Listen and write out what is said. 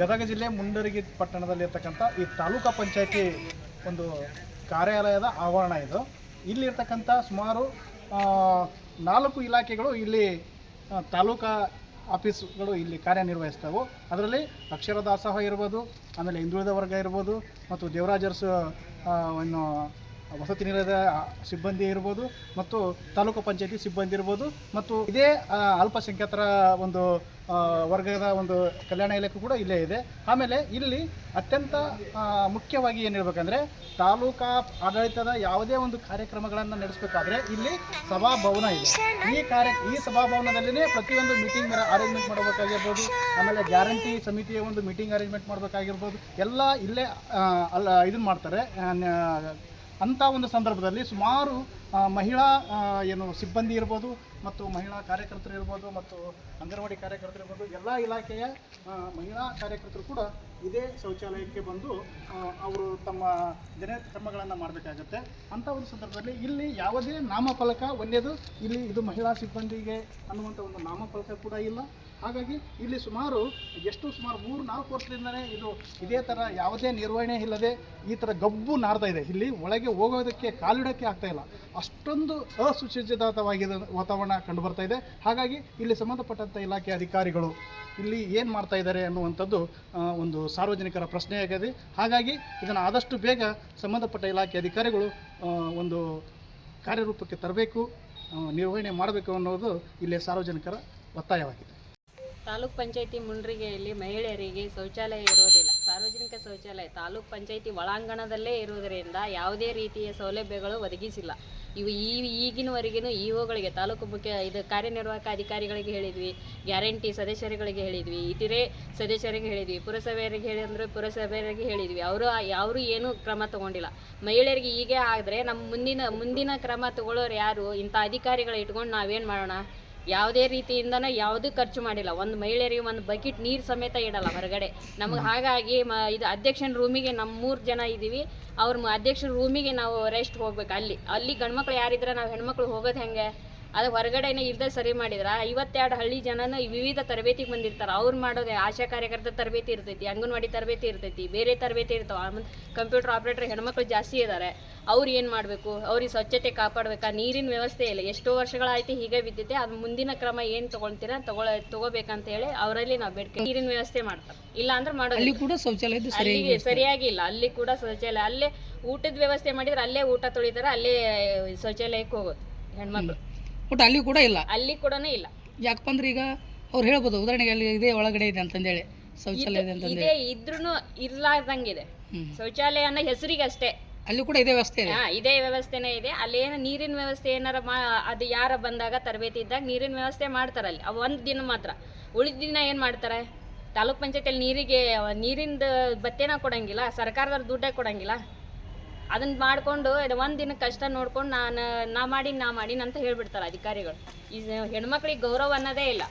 ಗದಗ ಜಿಲ್ಲೆ ಮುಂಡರಗಿ ಪಟ್ಟಣದಲ್ಲಿರ್ತಕ್ಕಂಥ ಈ ತಾಲೂಕಾ ಪಂಚಾಯತಿ ಒಂದು ಕಾರ್ಯಾಲಯದ ಆವರಣ ಇದು. ಇಲ್ಲಿರ್ತಕ್ಕಂಥ ಸುಮಾರು ನಾಲ್ಕು ಇಲಾಖೆಗಳು ಇಲ್ಲಿ ತಾಲೂಕಾ ಆಫೀಸ್ಗಳು ಇಲ್ಲಿ ಕಾರ್ಯನಿರ್ವಹಿಸ್ತವೆ. ಅದರಲ್ಲಿ ಅಕ್ಷರ ದಾಸೋಹ ಇರ್ಬೋದು, ಆಮೇಲೆ ಹಿಂದುಳಿದ ವರ್ಗ ಇರ್ಬೋದು, ಮತ್ತು ದೇವರಾಜರ್ಸ್ ಇನ್ನು ವಸತಿ ನಿಲಯದ ಸಿಬ್ಬಂದಿ ಇರ್ಬೋದು ಮತ್ತು ತಾಲೂಕು ಪಂಚಾಯತಿ ಸಿಬ್ಬಂದಿ ಇರ್ಬೋದು ಮತ್ತು ಇದೇ ಅಲ್ಪಸಂಖ್ಯಾತರ ಒಂದು ವರ್ಗದ ಒಂದು ಕಲ್ಯಾಣ ಇಲಾಖೆ ಕೂಡ ಇಲ್ಲೇ ಇದೆ. ಆಮೇಲೆ ಇಲ್ಲಿ ಅತ್ಯಂತ ಮುಖ್ಯವಾಗಿ ಏನು ಹೇಳ್ಬೇಕಂದ್ರೆ ತಾಲೂಕಾ ಆಡಳಿತದ ಯಾವುದೇ ಒಂದು ಕಾರ್ಯಕ್ರಮಗಳನ್ನು ನಡೆಸಬೇಕಾದ್ರೆ ಇಲ್ಲಿ ಸಭಾಭವನ ಇದೆ. ಈ ಕಾರ್ಯ, ಈ ಸಭಾಭವನದಲ್ಲಿನೇ ಪ್ರತಿಯೊಂದು ಮೀಟಿಂಗ್ ಅರೇಂಜ್ಮೆಂಟ್ ಮಾಡಬೇಕಾಗಿರ್ಬೋದು, ಆಮೇಲೆ ಗ್ಯಾರಂಟಿ ಸಮಿತಿಯ ಒಂದು ಮೀಟಿಂಗ್ ಅರೇಂಜ್ಮೆಂಟ್ ಮಾಡಬೇಕಾಗಿರ್ಬೋದು, ಎಲ್ಲ ಇಲ್ಲೇ ಅಲ್ಲ ಇದನ್ನು ಮಾಡ್ತಾರೆ ಅಂಥ ಒಂದು ಸಂದರ್ಭದಲ್ಲಿ ಸುಮಾರು ಮಹಿಳಾ ಏನು ಸಿಬ್ಬಂದಿ ಇರ್ಬೋದು ಮತ್ತು ಮಹಿಳಾ ಕಾರ್ಯಕರ್ತರು ಇರ್ಬೋದು ಮತ್ತು ಅಂಗನವಾಡಿ ಕಾರ್ಯಕರ್ತರು ಇರ್ಬೋದು, ಎಲ್ಲ ಇಲಾಖೆಯ ಮಹಿಳಾ ಕಾರ್ಯಕರ್ತರು ಕೂಡ ಇದೇ ಶೌಚಾಲಯಕ್ಕೆ ಬಂದು ಅವರು ತಮ್ಮ ದಿನ ಕರ್ಮಗಳನ್ನು ಮಾಡಬೇಕಾಗತ್ತೆ. ಅಂಥ ಒಂದು ಸಂದರ್ಭದಲ್ಲಿ ಇಲ್ಲಿ ಯಾವುದೇ ನಾಮಫಲಕ ಒಂದೇದು, ಇಲ್ಲಿ ಇದು ಮಹಿಳಾ ಸಿಬ್ಬಂದಿಗೆ ಅನ್ನುವಂಥ ಒಂದು ನಾಮಫಲಕ ಕೂಡ ಇಲ್ಲ. ಹಾಗಾಗಿ ಇಲ್ಲಿ ಸುಮಾರು ಎಷ್ಟು ಸುಮಾರು ಮೂರು, ನಾಲ್ಕು ವರ್ಷದಿಂದನೇ ಇದು ಇದೇ ಥರ ಯಾವುದೇ ನಿರ್ವಹಣೆ ಇಲ್ಲದೆ ಈ ಥರ ಗಬ್ಬು ನಾರ್ತಾ ಇದೆ. ಇಲ್ಲಿ ಒಳಗೆ ಹೋಗೋದಕ್ಕೆ ಕಾಲಿಡೋಕ್ಕೆ ಆಗ್ತಾ ಇಲ್ಲ. ಅಷ್ಟೊಂದು ಅಸುಸಜ್ಜಿತವಾಗಿದ ವಾತಾವರಣ ಕಂಡು ಬರ್ತಾ ಇದೆ. ಹಾಗಾಗಿ ಇಲ್ಲಿ ಸಂಬಂಧಪಟ್ಟಂಥ ಇಲಾಖೆ ಅಧಿಕಾರಿಗಳು ಇಲ್ಲಿ ಏನು ಮಾಡ್ತಾ ಇದ್ದಾರೆ ಅನ್ನುವಂಥದ್ದು ಒಂದು ಸಾರ್ವಜನಿಕರ ಪ್ರಶ್ನೆಯಾಗಿದೆ ಹಾಗಾಗಿ ಇದನ್ನು ಆದಷ್ಟು ಬೇಗ ಸಂಬಂಧಪಟ್ಟ ಇಲಾಖೆ ಅಧಿಕಾರಿಗಳು ಒಂದು ಕಾರ್ಯರೂಪಕ್ಕೆ ತರಬೇಕು ನಿರ್ವಹಣೆ ಮಾಡಬೇಕು ಅನ್ನೋದು ಇಲ್ಲಿ ಸಾರ್ವಜನಿಕರ ಒತ್ತಾಯವಾಗಿದೆ. ತಾಲೂಕ್ ಪಂಚಾಯತಿ ಮುಂಡ್ರಿಗೆಯಲ್ಲಿ ಮಹಿಳೆಯರಿಗೆ ಶೌಚಾಲಯ ಇರೋದಿಲ್ಲ. ಸಾರ್ವಜನಿಕ ಶೌಚಾಲಯ ತಾಲೂಕ್ ಪಂಚಾಯತಿ ಒಳಾಂಗಣದಲ್ಲೇ ಇರುವುದರಿಂದ ಯಾವುದೇ ರೀತಿಯ ಸೌಲಭ್ಯಗಳು ಒದಗಿಸಿಲ್ಲ. ಇವು ಈ ಈಗಿನವರೆಗಿನೂ ಇಒಗಳಿಗೆ ತಾಲೂಕು ಮುಖ್ಯ ಇದು ಕಾರ್ಯನಿರ್ವಾಹಕ ಅಧಿಕಾರಿಗಳಿಗೆ ಹೇಳಿದ್ವಿ, ಗ್ಯಾರಂಟಿ ಸದಸ್ಯರುಗಳಿಗೆ ಹೇಳಿದ್ವಿ, ಇತರೆ ಸದಸ್ಯರಿಗೆ ಹೇಳಿದ್ವಿ ಪುರಸಭೆಯರಿಗೆ ಅಂದರೆ ಪುರಸಭೆಯರಿಗೆ ಹೇಳಿದ್ವಿ. ಅವರು ಯಾರು ಏನೂ ಕ್ರಮ ತಗೊಂಡಿಲ್ಲ. ಮಹಿಳೆಯರಿಗೆ ಹೀಗೆ ಆದರೆ ನಮ್ಮ ಮುಂದಿನ ಮುಂದಿನ ಕ್ರಮ ತಗೊಳ್ಳೋರು ಯಾರು? ಇಂಥ ಅಧಿಕಾರಿಗಳು ಇಟ್ಕೊಂಡು ನಾವೇನು ಮಾಡೋಣ? ಯಾವುದೇ ರೀತಿಯಿಂದನೂ ಯಾವುದೂ ಖರ್ಚು ಮಾಡಿಲ್ಲ. ಒಂದು ಮಹಿಳೆಯರಿಗೆ ಒಂದು ಬಕೆಟ್ ನೀರು ಸಮೇತ ಇಡಲ್ಲ ಹೊರಗಡೆ. ನಮಗೆ ಹಾಗಾಗಿ ಮ ಇದು ಅಧ್ಯಕ್ಷನ ರೂಮಿಗೆ ನಮ್ಮ ಮೂರು ಜನ ಇದ್ದೀವಿ ಅವ್ರ ಅಧ್ಯಕ್ಷರ ರೂಮಿಗೆ ನಾವು ರೆಸ್ಟ್ ಹೋಗ್ಬೇಕು ಅಲ್ಲಿ. ಅಲ್ಲಿ ಗಂಡ್ಮಕ್ಳು ಯಾರಿದ್ರೆ ನಾವು ಹೆಣ್ಮಕ್ಳು ಹೋಗೋದು ಹೆಂಗೆ? ಅದು ಹೊರಗಡೆನೇ ಇರ್ದೇ ಸರಿ ಮಾಡಿದ್ರ? ಐವತ್ತೆರಡು ಹಳ್ಳಿ ಜನನು ವಿವಿಧ ತರಬೇತಿಗೆ ಬಂದಿರ್ತಾರೆ. ಅವ್ರು ಮಾಡೋದೇ ಆಶಾ ಕಾರ್ಯಕರ್ತರ ತರಬೇತಿ ಇರ್ತೈತಿ ಅಂಗನವಾಡಿ ತರಬೇತಿ ಇರ್ತೈತಿ ಬೇರೆ ತರಬೇತಿ ಇರ್ತಾವ. ಆಮೇಲೆ ಕಂಪ್ಯೂಟರ್ ಆಪ್ರೇಟರ್ ಹೆಣ್ಮಕ್ಳು ಜಾಸ್ತಿ ಇದ್ದಾರೆ ಅವ್ರು ಏನು ಮಾಡಬೇಕು? ಅವ್ರಿಗೆ ಸ್ವಚ್ಛತೆ ಕಾಪಾಡಬೇಕಾ? ನೀರಿನ ವ್ಯವಸ್ಥೆ ಇಲ್ಲ. ಎಷ್ಟೋ ವರ್ಷಗಳಾಯ್ತು ಹೀಗೆ ಬಿದ್ದಿದೆ. ಅದು ಮುಂದಿನ ಕ್ರಮ ಏನು ತಗೊಳ್ತೀರಾ? ತಗೊಳ ತಗೋಬೇಕಂತ ಹೇಳಿ ಅವರಲ್ಲಿ ನಾವು ಬೇಡಿಕೆ ನೀರಿನ ವ್ಯವಸ್ಥೆ ಮಾಡ್ತಾರೆ. ಇಲ್ಲ ಅಂದ್ರೆ ಮಾಡೋದು ಅಲ್ಲಿ ಕೂಡ ಸರಿ ಅಲ್ಲಿಗೆ ಸರಿಯಾಗಿ ಇಲ್ಲ ಅಲ್ಲಿ ಕೂಡ ಶೌಚಾಲಯ ಅಲ್ಲೇ ಊಟದ ವ್ಯವಸ್ಥೆ ಮಾಡಿದ್ರೆ ಅಲ್ಲೇ ಊಟ ತೊಳಿತಾರೆ ಅಲ್ಲೇ ಶೌಚಾಲಯಕ್ಕೆ ಹೋಗೋದು ಹೆಣ್ಮಕ್ಳು. ಒಟ್ಟು ಅಲ್ಲಿ ಕೂಡ ಇಲ್ಲ. ಅಲ್ಲಿ ಕೂಡ ಇಲ್ಲ. ಯಾಕಪ್ಪ ಅಂದ್ರೆ ಈಗ ಅವ್ರು ಹೇಳ್ಬೋದು ಉದಾಹರಣೆಗೆ ಅಲ್ಲಿ ಇದೇ ಒಳಗಡೆ ಇದೆ ಅಂತಂದೇಳಿ ಶೌಚಾಲಯ ಇದೆ ಅಂತಂದೇಳಿ. ಇದೇ ಇದ್ರೂ ಇರ್ಲಾರ್ದಂಗಿದೆ. ಶೌಚಾಲಯ ಅನ್ನೋ ಹೆಸರಿಗೆ ಅಷ್ಟೇ ಅಲ್ಲಿ ಕೂಡ ಇದೇ ವ್ಯವಸ್ಥೆ ಇದೆ. ಹಾ ಇದೇ ವ್ಯವಸ್ಥೆನೇ ಇದೆ. ಅಲ್ಲಿ ಏನು ನೀರಿನ ವ್ಯವಸ್ಥೆ ಏನಾರ ಮಾ ಅದು ಯಾರ ಬಂದಾಗ ತರಬೇತಿ ಇದ್ದಾಗ ನೀರಿನ ವ್ಯವಸ್ಥೆ ಮಾಡ್ತಾರೆ ಅಲ್ಲಿ. ಅವು ಒಂದು ದಿನ ಮಾತ್ರ. ಉಳಿದ ದಿನ ಏನು ಮಾಡ್ತಾರೆ? ತಾಲೂಕ್ ಪಂಚಾಯತಿಯಲ್ಲಿ ನೀರಿಗೆ ನೀರಿಂದ ಬತ್ತೇನ ಕೊಡಂಗಿಲ್ಲ ಸರ್ಕಾರದವ್ರು ದುಡ್ಡೇ ಕೊಡಂಗಿಲ್ಲ. ಅದನ್ನ ಮಾಡ್ಕೊಂಡು ಒಂದು ದಿನ ಕಷ್ಟ ನೋಡ್ಕೊಂಡು ನಾನು, ನಾ ಮಾಡಿ ನಾ ಮಾಡೀನಿ ಅಂತ ಹೇಳ್ಬಿಡ್ತಾರೆ ಅಧಿಕಾರಿಗಳು. ಈ ಹೆಣ್ಮಕ್ಳಿಗೆ ಗೌರವ ಅನ್ನೋದೇ ಇಲ್ಲ.